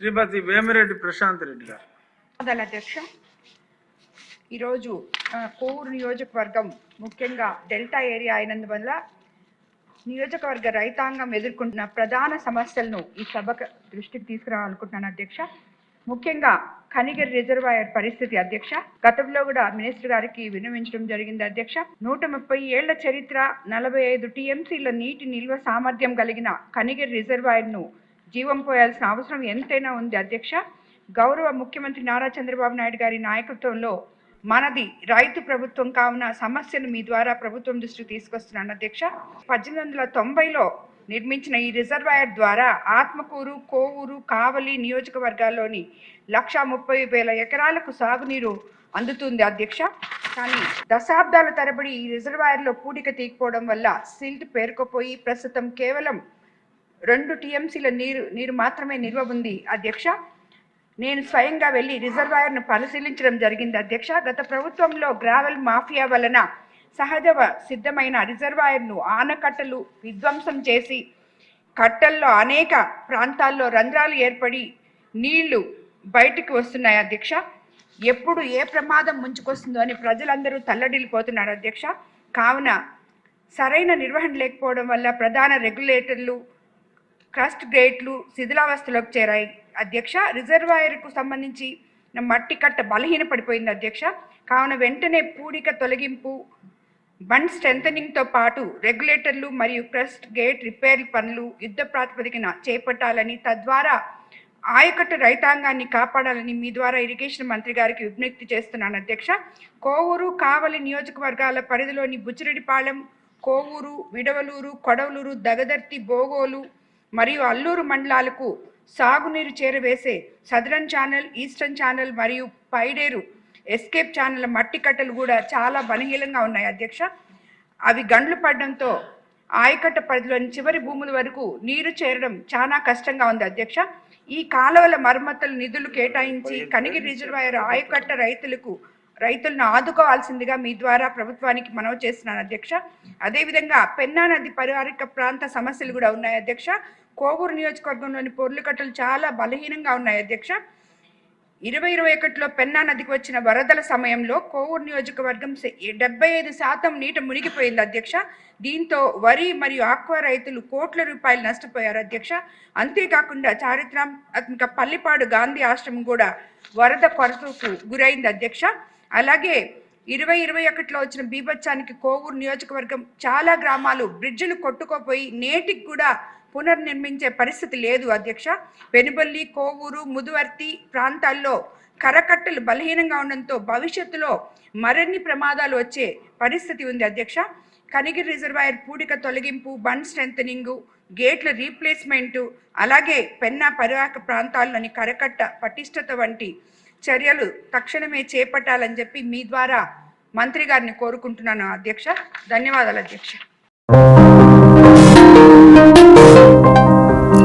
శ్రీమతి వేమిరెడ్డి ప్రశాంత్ రెడ్డి గారు. అధ్యక్ష ఈరోజు కోవూరు నియోజకవర్గం ముఖ్యంగా డెల్టా ఏరియా అయినందువల్ల నియోజకవర్గ రైతాంగం ఎదుర్కొంటున్న ప్రధాన సమస్యలను ఈ సభకు దృష్టికి తీసుకురావాలనుకుంటున్నాను అధ్యక్ష. ముఖ్యంగా కనిగిరి రిజర్వాయర్ పరిస్థితి అధ్యక్ష. గతంలో కూడా మినిస్టర్ గారికి విన్నవించడం జరిగింది అధ్యక్ష. నూట ముప్పై ఏళ్ళ చరిత్ర నలభై ఐదు టీఎంసీల నీటి నిల్వ సామర్థ్యం కలిగిన కనిగిరి రిజర్వాయర్ను జీవం పోయాల్సిన అవసరం ఎంతైనా ఉంది అధ్యక్ష. గౌరవ ముఖ్యమంత్రి నారా చంద్రబాబు నాయుడు గారి నాయకత్వంలో మనది రైతు ప్రభుత్వం కావున సమస్యను మీ ద్వారా ప్రభుత్వం దృష్టికి తీసుకొస్తున్నాను అధ్యక్ష. పద్దెనిమిది వందల తొంభైలో నిర్మించిన ఈ రిజర్వాయర్ ద్వారా ఆత్మకూరు కోవూరు కావలి నియోజకవర్గాల్లోని లక్ష ముప్పై వేల ఎకరాలకు సాగునీరు అందుతుంది అధ్యక్ష. కానీ దశాబ్దాల తరబడి ఈ రిజర్వాయర్లో పూడిక తీయకపోవడం వల్ల సిల్ట్ పేరుకుపోయి ప్రస్తుతం కేవలం రెండు టీఎంసీల నీరు నీరు మాత్రమే నిల్వ ఉంది. అధ్యక్ష నేను స్వయంగా వెళ్ళి రిజర్వాయర్ను పరిశీలించడం జరిగింది. అధ్యక్ష గత ప్రభుత్వంలో గ్రావెల్ మాఫియా వలన సహజ సిద్ధమైన రిజర్వాయర్ను ఆనకట్టలు విధ్వంసం చేసి కట్టల్లో అనేక ప్రాంతాల్లో రంధ్రాలు ఏర్పడి నీళ్ళు బయటికి వస్తున్నాయి. అధ్యక్ష ఎప్పుడు ఏ ప్రమాదం ముంచుకొస్తుందో అని ప్రజలందరూ తల్లడిల్లిపోతున్నారు. అధ్యక్ష కావున సరైన నిర్వహణ లేకపోవడం వల్ల ప్రధాన రెగ్యులేటర్లు క్రస్ట్ గ్రేట్లు శిథిలావస్థలోకి చేరాయి. అధ్యక్ష రిజర్వాయర్కు సంబంధించి మట్టి కట్ట బలహీన పడిపోయింది అధ్యక్ష. కావున వెంటనే పూడిక తొలగింపు బండ్ స్ట్రెంథనింగ్తో పాటు రెగ్యులేటర్లు మరియు క్రస్ట్ గేట్ రిపేర్ పనులు యుద్ధ ప్రాతిపదికన చేపట్టాలని తద్వారా ఆయకట్టు రైతాంగాన్ని కాపాడాలని మీ ద్వారా ఇరిగేషన్ మంత్రి గారికి విజ్ఞప్తి చేస్తున్నాను అధ్యక్ష. కోవూరు కావలి నియోజకవర్గాల పరిధిలోని బుచ్చిరెడ్డిపాళెం కోవూరు విడవలూరు కొడవలూరు దగదర్తి బోగోలు మరియు అల్లూరు మండలాలకు సాగునీరు చేరవేసే సదరన్ ఛానల్ ఈస్టర్న్ ఛానల్ మరియు పైడేరు ఎస్కేప్ ఛానల్ మట్టి కట్టలు కూడా చాలా బలహీనంగా ఉన్నాయి అధ్యక్ష. అవి గండ్లు పడడంతో ఆయకట్ట పరిధిలోని చివరి భూముల వరకు నీరు చేరడం చాలా కష్టంగా ఉంది అధ్యక్ష. ఈ కాలువల మరమ్మతులు నిధులు కేటాయించి కనిగిరి రిజర్వాయర్ ఆయకట్ట రైతులకు రైతులను ఆదుకోవాల్సిందిగా మీ ద్వారా ప్రభుత్వానికి మనవి చేస్తున్నాను అధ్యక్ష. అదేవిధంగా పెన్నా నది పరివారిక ప్రాంత సమస్యలు కూడా ఉన్నాయి అధ్యక్ష. కోవూరు నియోజకవర్గంలోని పొర్లుకట్టలు చాలా బలహీనంగా ఉన్నాయి అధ్యక్ష. ఇరవై ఇరవై ఒకటిలో పెన్నా నదికి వచ్చిన వరదల సమయంలో కోవూరు నియోజకవర్గం డెబ్బై ఐదు శాతం నీట మునిగిపోయింది అధ్యక్ష. దీంతో వరి మరియు ఆక్వా రైతులు కోట్ల రూపాయలు నష్టపోయారు అధ్యక్ష. అంతేకాకుండా చారిత్రాత్మక పల్లిపాడు గాంధీ ఆశ్రమం కూడా వరద కొరతకు గురైంది అధ్యక్ష. అలాగే ఇరవై ఇరవై ఒకటిలో వచ్చిన బీభత్సానికి కోవూరు నియోజకవర్గం చాలా గ్రామాలు బ్రిడ్జిలు కొట్టుకోపోయి నేటికి కూడా పునర్నిర్మించే పరిస్థితి లేదు అధ్యక్ష. పెనుబల్లి కోవూరు ముదువర్తి ప్రాంతాల్లో కరకట్టలు బలహీనంగా ఉండడంతో భవిష్యత్తులో మరిన్ని ప్రమాదాలు వచ్చే పరిస్థితి ఉంది అధ్యక్ష. కనిగిరి రిజర్వాయర్ పూడిక తొలగింపు బండ్ స్ట్రెంథనింగ్ గేట్ల రీప్లేస్మెంటు అలాగే పెన్నా పరివాహక ప్రాంతాల్లోని కరకట్ట పటిష్టత వంటి చర్యలు తక్షణమే చేపట్టాలని చెప్పి మీ ద్వారా మంత్రి గారిని కోరుకుంటున్నాను అధ్యక్ష. ధన్యవాదాలు అధ్యక్ష.